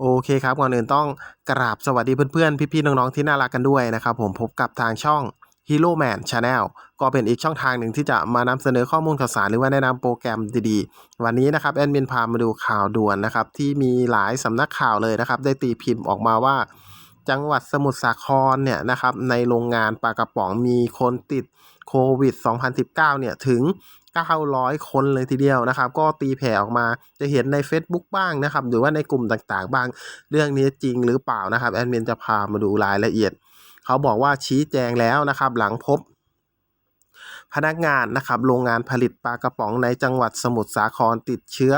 โอเคครับก่อนอื่นต้องกราบสวัสดีเพื่อนๆ พี่ๆ น้องๆ ที่น่ารักกันด้วยนะครับผมพบกับทางช่อง Hero Man Channel ก็เป็นอีกช่องทางหนึ่งที่จะมานำเสนอข้อมูลข่าวสารหรือว่าแนะนำโปรแกรมดีๆ วันนี้นะครับแอดมินพามาดูข่าวด่วนนะครับที่มีหลายสำนักข่าวเลยนะครับได้ตีพิมพ์ออกมาว่า จังหวัดสมุทรสาครเนี่ยนะครับในโรงงานปลากระป๋องมีคนติดโควิด 2019 เนี่ยถึง 900 คนเลยทีเดียวนะครับ ก็ตีแผ่ออกมาจะเห็นใน Facebook บ้างนะครับ หรือว่าในกลุ่มต่างๆ บ้าง เรื่องนี้จริงหรือเปล่านะครับ แอดมินจะพามาดูรายละเอียด เขาบอกว่าชี้แจงแล้วนะครับ หลังพบพนักงานนะครับโรงงานผลิตปลากระป๋องในจังหวัดสมุทรสาครติดเชื้อ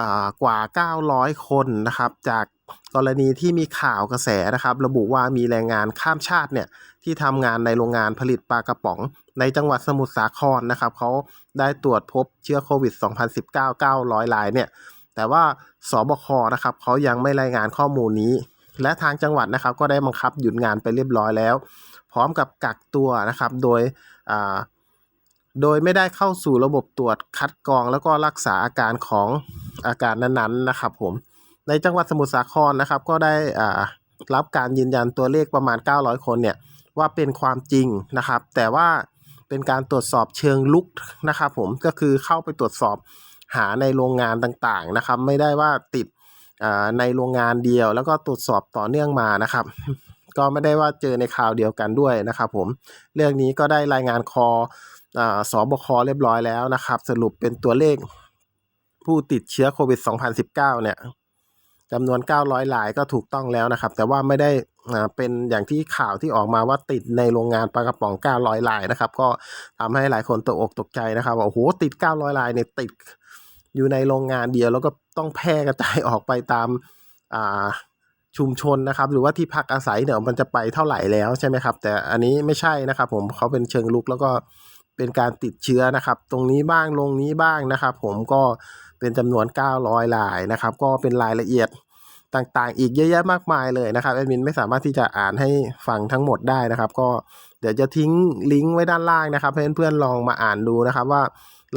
อ่ากว่า 900 คนนะครับ จาก กรณีที่มีข่าวกระแสนะครับ ระบุว่ามีแรงงานข้ามชาติเนี่ยที่ทำงานในโรงงานผลิตปลากระป๋อง ในจังหวัดสมุทรสาครนะครับเขาได้ตรวจพบเชื้อโควิด 2019 900รายเนี่ยแต่ว่าสบคนะครับเขายังไม่รายงานข้อมูลนี้ และทางจังหวัดนะครับก็ได้บังคับหยุดงานไปเรียบร้อยแล้ว พร้อมกับกักตัวนะครับโดยอ่าโดยไม่ได้เข้าสู่ระบบตรวจคัดกรอง แล้วก็รักษาอาการของอาการนั้นๆนะครับผม ในจังหวัดสมุทรสาครนะครับ ก็ได้อ่ารับการยืนยันตัวเลขประมาณ 900 คนเนี่ยว่าเป็นความจริงนะครับ แต่ว่าเป็นการตรวจสอบเชิงลุกนะครับ ผมก็คือเข้าไปตรวจสอบหาในโรงงานต่างๆนะครับ ไม่ได้ว่าติดอ่าในโรงงานเดียว แล้วก็ตรวจสอบต่อเนื่องมานะครับ ก็ไม่ได้ว่าเจอในข่าวเดียวกันด้วยนะครับ ผมเรื่องนี้ก็ได้รายงานคออ่าสบคเรียบร้อยแล้วนะครับ สรุปเป็นตัวเลขผู้ติดเชื้อโควิด 2019 เนี่ย จำนวน 900รายก็ถูกต้องแล้วนะครับ แต่ว่าไม่ได้อ่าเป็นอย่างที่ข่าวที่ออกมาว่าติดในโรงงานปลากระป๋อง 900รายนะครับ ก็ทำให้หลายคนตกอกตกใจนะครับว่าโอ้โหติด 900รายเนี่ยติดอยู่ในโรงงานเดียว แล้วก็ต้องแพร่กระจายออกไปตามอ่าชุมชนนะครับ หรือว่าที่พักอาศัยเนี่ยมันจะไปเท่าไหร่แล้วใช่ไหมครับ แต่อันนี้ไม่ใช่นะครับ ผมเขาเป็นเชิงลุกแล้วก็ เป็นการติดเชื้อนะครับ ตรงนี้บ้างลงนี้บ้างนะครับ ผมก็เป็นจำนวน 900รายนะครับ ก็เป็นรายละเอียดต่างๆ อีกเยอะแยะมากมายเลยนะครับแอดมินไม่สามารถที่จะอ่านให้ฟังทั้งหมดได้นะครับ ก็เดี๋ยวจะทิ้งลิงก์ไว้ด้านล่างนะครับให้เพื่อนๆลองมาอ่านดูนะครับ ว่า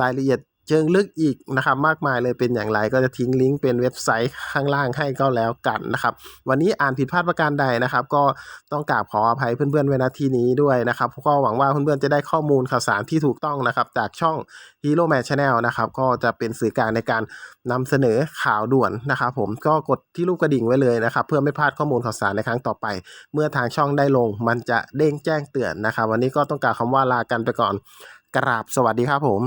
รายละเอียด เชิงลึกอีกนะครับมากมายเลยเป็นอย่างไรก็จะทิ้งลิงก์เป็นเว็บไซต์ข้างล่างให้ก็แล้วกันนะครับ วันนี้อ่านผิดพลาดประการใดนะครับ ก็ต้องกราบขออภัยเพื่อนๆไว้ณที่นี้ด้วยนะครับก็หวังว่าเพื่อนๆจะได้ข้อมูลข่าวสารที่ถูกต้องนะครับ จากช่อง Hero Man Channel นะครับก็จะเป็นสื่อกลางในการนำเสนอข่าวด่วนนะครับ ผมก็กดที่รูปกระดิ่งไว้เลยนะครับ เพื่อไม่พลาดข้อมูลข่าวสารในครั้งต่อไป เมื่อทางช่องได้ลง มันจะเด้งแจ้งเตือนนะครับ วันนี้ก็ต้องกล่าวคำว่าลากันไปก่อนกราบสวัสดีครับผม